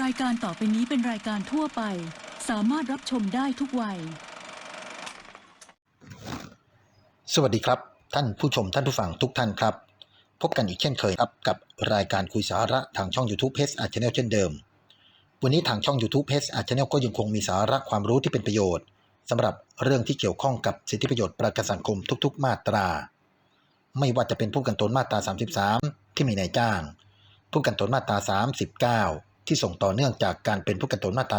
รายการต่อไปนี้เป็นรายการทั่วไป สามารถรับชมได้ทุกวัย สวัสดีครับ ท่านผู้ชมท่านผู้ฟังทุกท่านครับ พบกันอีกเช่นเคยครับ กับรายการคุยสาระทางช่อง YouTube h อาร์ Channel เช่นเดิม วันนี้ทางช่อง YouTube h อาร์ Channel ก็ยังคงมีสาระความรู้ที่เป็นประโยชน์สำหรับเรื่องที่เกี่ยวข้องกับสิทธิประโยชน์ประกันสังคมทุก ๆ มาตรา ไม่ว่าจะเป็นผู้กันตนมาตรา 33 ที่มีนายจ้าง ผู้กันตนมาตรา 39 ที่ส่งต่อเนื่องจากการเป็นผู้กันตนมาตรา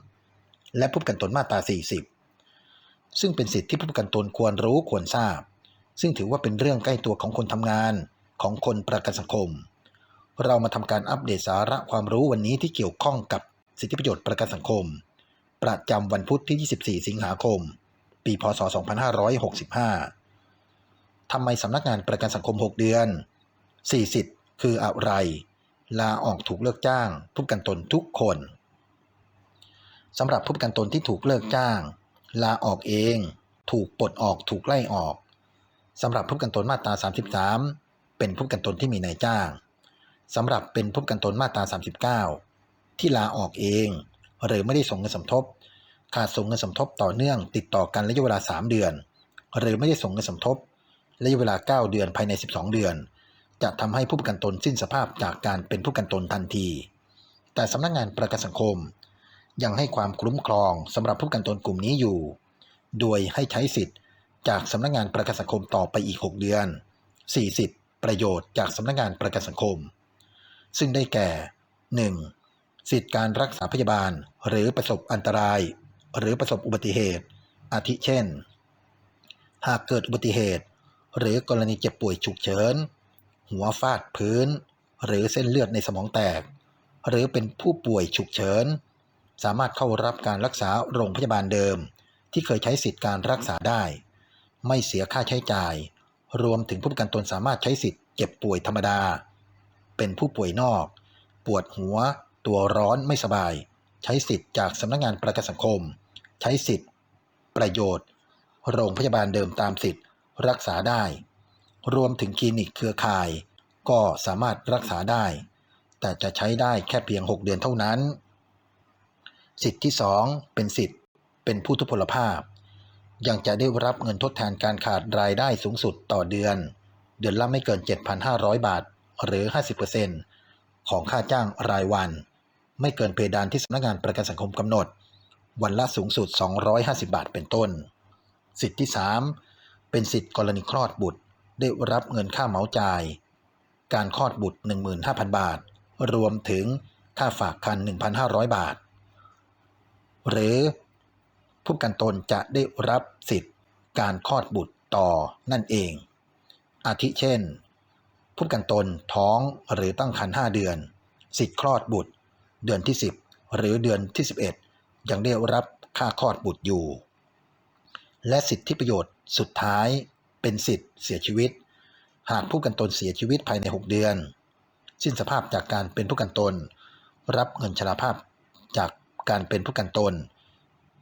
33 และผู้กันตนมาตรา 40 ซึ่งเป็นสิทธิที่ผู้กันตนควรรู้ควรทราบ ซึ่งถือว่าเป็นเรื่องใกล้ตัวของคนทำงานของคนประกันสังคม เรามาทำการอัปเดตสาระความรู้วันนี้ที่เกี่ยวข้องกับสิทธิประโยชน์ประกันสังคม ประจำวันพุธที่ 24 สิงหาคม ปี พศ 2565ทำไมสำนักงานประกันสังคม 6 เดือน4สิทธิ์คืออะไร ลาออกถูกเลิกจ้างผู้ประกันตนทุกคนสำหรับผู้ประกันตนที่ถูกเลิกจ้าง ลาออกเอง ถูกปลดออกถูกไล่ออกสำหรับผู้ประกันตนมาตรา 33 เป็นผู้ประกันตนที่มีนายจ้างสำหรับเป็นผู้ประกันตนมาตรา 39 ที่ลาออกเอง หรือไม่ได้ส่งเงินสมทบ ขาดส่งเงินสมทบต่อเนื่อง ติดต่อกันระยะเวลา 3 เดือน หรือไม่ได้ส่งเงินสมทบระยะเวลา 9 เดือนภายใน 12 เดือน จะทำให้ผู้ประกันตนสิ้นสภาพจากการเป็นผู้ประกันตนทันที แต่สำนักงานประกันสังคม ยังให้ความคุ้มครองสำหรับผู้ประกันตนกลุ่มนี้อยู่ โดยให้ใช้สิทธิ์ จากสำนักงานประกันสังคมต่อไปอีก 6 เดือน4สิทธิประโยชน์จากสำนักงานประกันสังคม ซึ่งได้แก่ 1. สิทธิการรักษาพยาบาลหรือประสบอันตราย หรือประสบอุบัติเหตุ อาทิเช่น หากเกิดอุบัติเหตุ หรือกรณีเจ็บป่วยฉุกเฉิน หัวฟาดพื้น หรือเส้นเลือดในสมองแตก หรือเป็นผู้ป่วยฉุกเฉิน สามารถเข้ารับการรักษาโรงพยาบาลเดิม ที่เคยใช้สิทธิการรักษาได้ ไม่เสียค่าใช้จ่าย รวมถึงผู้ประกันตนสามารถใช้สิทธิ์เจ็บป่วยธรรมดา เป็นผู้ป่วยนอก ปวดหัว ตัวร้อนไม่สบาย ใช้สิทธิ์จากสำนักงานประกันสังคม ใช้สิทธิ์ ประโยชน์ โรงพยาบาลเดิมตามสิทธิ์รักษาได้ รวมถึงคลินิกเครือข่าย ก็สามารถรักษาได้ แต่จะใช้ได้แค่เพียง 6 เดือนเท่านั้น สิทธิ์ที่ 2 เป็นสิทธิ์เป็นผู้ทุพพลภาพ ยังจะได้รับเงินทดแทนการขาดรายได้สูงสุดต่อเดือน เดือนละไม่เกิน 7,500 บาท หรือ 50%ของค่าจ้างรายวัน ไม่เกินเพดานที่สำนักงานประกันสังคมกำหนด วันละสูงสุด 250 บาทเป็นต้น สิทธิที่ 3 เป็นสิทธิกรณีคลอดบุตร ได้รับเงินค่าเหมาจ่าย การคลอดบุตร 15,000 บาท รวมถึงค่าฝากคัน 1,500 บาท หรือผู้ประกันตนจะได้รับสิทธิ์การคลอดบุตรต่อนั่นเอง อาทิเช่น ผู้ประกันตนท้องหรือตั้งครรภ์5เดือน สิทธิ์คลอดบุตร เดือนที่ 10 หรือเดือนที่ 11 ยังได้รับค่าคลอดบุตรอยู่ และสิทธิประโยชน์สุดท้าย เป็นสิทธิ์เสียชีวิต หากผู้กันตนเสียชีวิตภายใน 6 เดือน สิ้นสภาพจากการเป็นผู้กันตน รับเงินชราภาพจากการเป็นผู้กันตน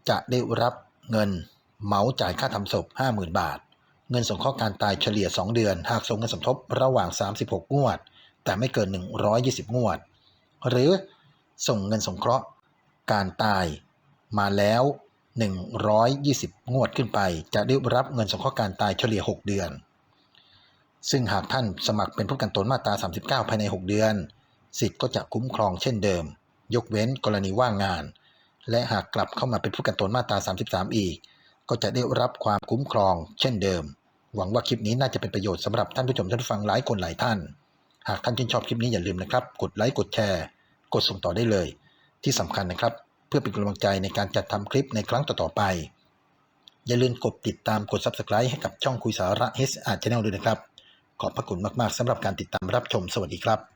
จะได้รับเงินเหมาจ่ายค่าทำศพ 50,000 บาท เงินสงเคราะห์การตายเฉลี่ย 2 เดือน หากส่งเงินสมทบระหว่าง 36 งวด แต่ไม่เกิน 120 งวด หรือส่งเงินสงเคราะห์การตายมาแล้ว 120 งวดขึ้นไป จะได้รับเงินสงเคราะห์การตายเฉลี่ย 6 เดือน ซึ่งหากท่านสมัครเป็นผู้กันตนมาตรา 39 ภายใน 6 เดือน สิทธิ์ก็จะคุ้มครองเช่นเดิม ยกเว้นกรณีว่างงาน และหากกลับเข้ามาเป็นผู้กันตนมาตรา 33 อีก ก็จะได้รับความคุ้มครองเช่นเดิม หวังว่าคลิปนี้น่าจะเป็นประโยชน์สำหรับท่านผู้ชมท่านผู้ฟังหลายคนหลายท่าน หากท่านชื่นชอบคลิปนี้อย่าลืมนะครับ กดไลค์กดแชร์ กดส่งต่อได้เลย ที่สำคัญนะครับ พื่อเป็นกำลังใจในการจัดทำคลิปในครั้งต่อๆไป อย่าลืมกดติดตามกด Subscribe ให้กับช่องคุยสาระ HR Channel ด้วยนะครับ ขอบพระคุณมากๆสำหรับการติดตามรับชมสวัสดีครับ